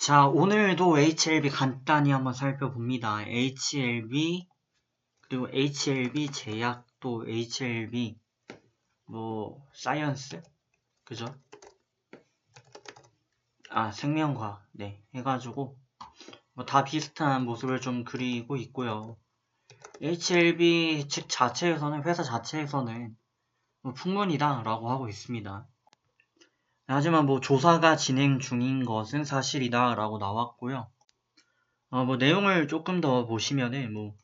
자, 오늘도 HLB 간단히 한번 살펴봅니다. HLB, 그리고 HLB 제약, 또 HLB, 뭐, 사이언스? 그죠? 아, 생명과학, 네. 해가지고, 뭐, 다 비슷한 모습을 좀 그리고 있고요. HLB 측 자체에서는, 회사 자체에서는, 뭐 풍문이다, 라고 하고 있습니다. 하지만 뭐 조사가 진행 중인 것은 사실이다 라고 나왔고요. 어, 뭐 내용을 조금 더 보시면은 뭐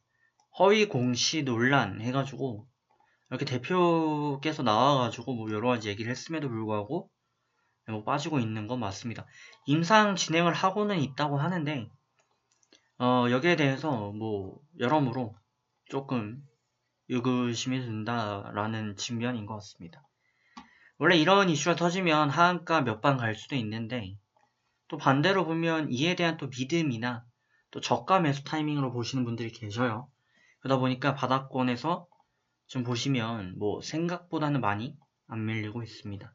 허위 공시 논란 해가지고 이렇게 대표께서 나와가지고 뭐 여러 가지 얘기를 했음에도 불구하고 뭐 빠지고 있는 건 맞습니다. 임상 진행을 하고는 있다고 하는데 어, 여기에 대해서 뭐 여러모로 조금 의구심이 든다라는 측면인 것 같습니다. 원래 이런 이슈가 터지면 하한가 몇 방 갈 수도 있는데 또 반대로 보면 이에 대한 또 믿음이나 또 저가 매수 타이밍으로 보시는 분들이 계셔요. 그러다 보니까 바닥권에서 좀 보시면 뭐 생각보다는 많이 안 밀리고 있습니다.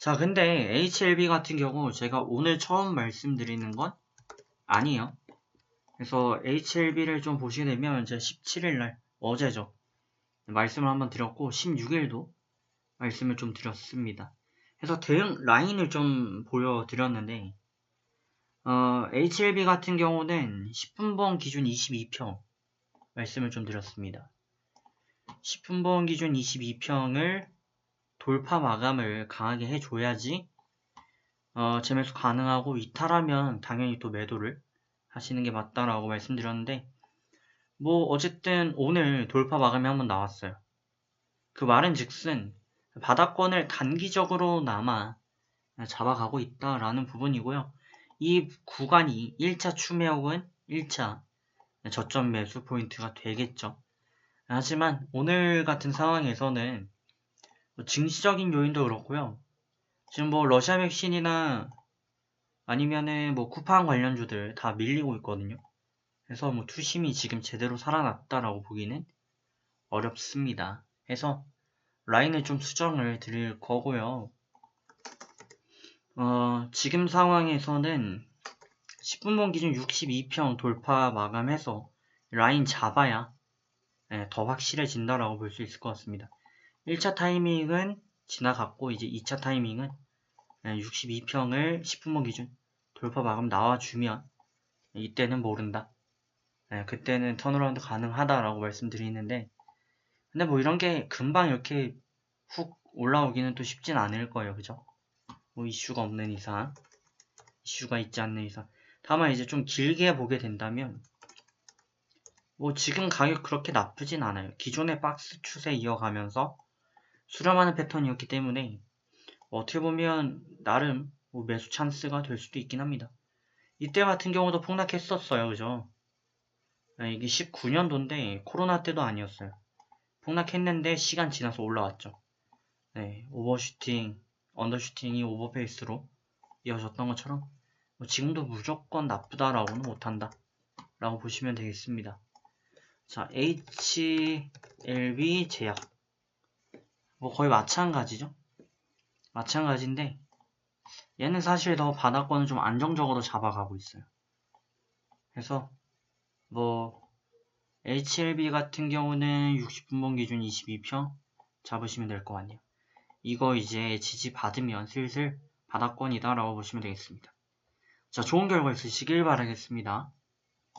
자, 근데 HLB 같은 경우 제가 오늘 처음 말씀드리는 건 아니에요. 그래서 HLB를 좀 보시게 되면 제가 17일 날 어제죠. 말씀을 한번 드렸고 16일도 말씀을 좀 드렸습니다. 그래서 대응 라인을 좀 보여드렸는데 어, HLB 같은 경우는 10분번 기준 22평 말씀을 좀 드렸습니다. 10분번 기준 22평을 돌파 마감을 강하게 해줘야지 어, 재매수 가능하고 이탈하면 당연히 또 매도를 하시는 게 맞다라고 말씀드렸는데 뭐 어쨌든 오늘 돌파 마감이 한번 나왔어요. 그 말은 즉슨 바닥권을 단기적으로나마 잡아가고 있다라는 부분이고요. 이 구간이 1차 추매 혹은 1차 저점 매수 포인트가 되겠죠. 하지만 오늘 같은 상황에서는 뭐 증시적인 요인도 그렇고요. 지금 뭐 러시아 백신이나 아니면은 뭐 쿠팡 관련주들 다 밀리고 있거든요. 그래서 뭐 투심이 지금 제대로 살아났다라고 보기는 어렵습니다. 해서 라인을 좀 수정을 드릴 거고요. 어, 지금 상황에서는 10분봉 기준 62평 돌파 마감해서 라인 잡아야 네, 더 확실해진다라고 볼 수 있을 것 같습니다. 1차 타이밍은 지나갔고 이제 2차 타이밍은 62평을 10분봉 기준 돌파 마감 나와주면 이때는 모른다. 네, 그때는 턴어라운드 가능하다라고 말씀드리는데 근데 뭐 이런 게 금방 이렇게 훅 올라오기는 또 쉽진 않을 거예요. 그죠? 뭐 이슈가 없는 이상, 이슈가 있지 않는 이상. 다만 이제 좀 길게 보게 된다면 뭐 지금 가격 그렇게 나쁘진 않아요. 기존의 박스 추세 이어가면서 수렴하는 패턴이었기 때문에 어떻게 보면 나름 뭐 매수 찬스가 될 수도 있긴 합니다. 이때 같은 경우도 폭락했었어요. 그죠? 네, 이게 19년도인데 코로나 때도 아니었어요. 폭락했는데 시간 지나서 올라왔죠. 네, 오버슈팅, 언더슈팅이 오버페이스로 이어졌던 것처럼 뭐 지금도 무조건 나쁘다라고는 못한다 라고 보시면 되겠습니다. 자, HLB 제약 뭐 거의 마찬가지죠. 마찬가지인데 얘는 사실 더 바닥권을 좀 안정적으로 잡아가고 있어요. 그래서 뭐 HLB 같은 경우는 60분봉 기준 22평 잡으시면 될 것 같네요. 이거 이제 지지 받으면 슬슬 바닥권이다 라고 보시면 되겠습니다. 자, 좋은 결과 있으시길 바라겠습니다.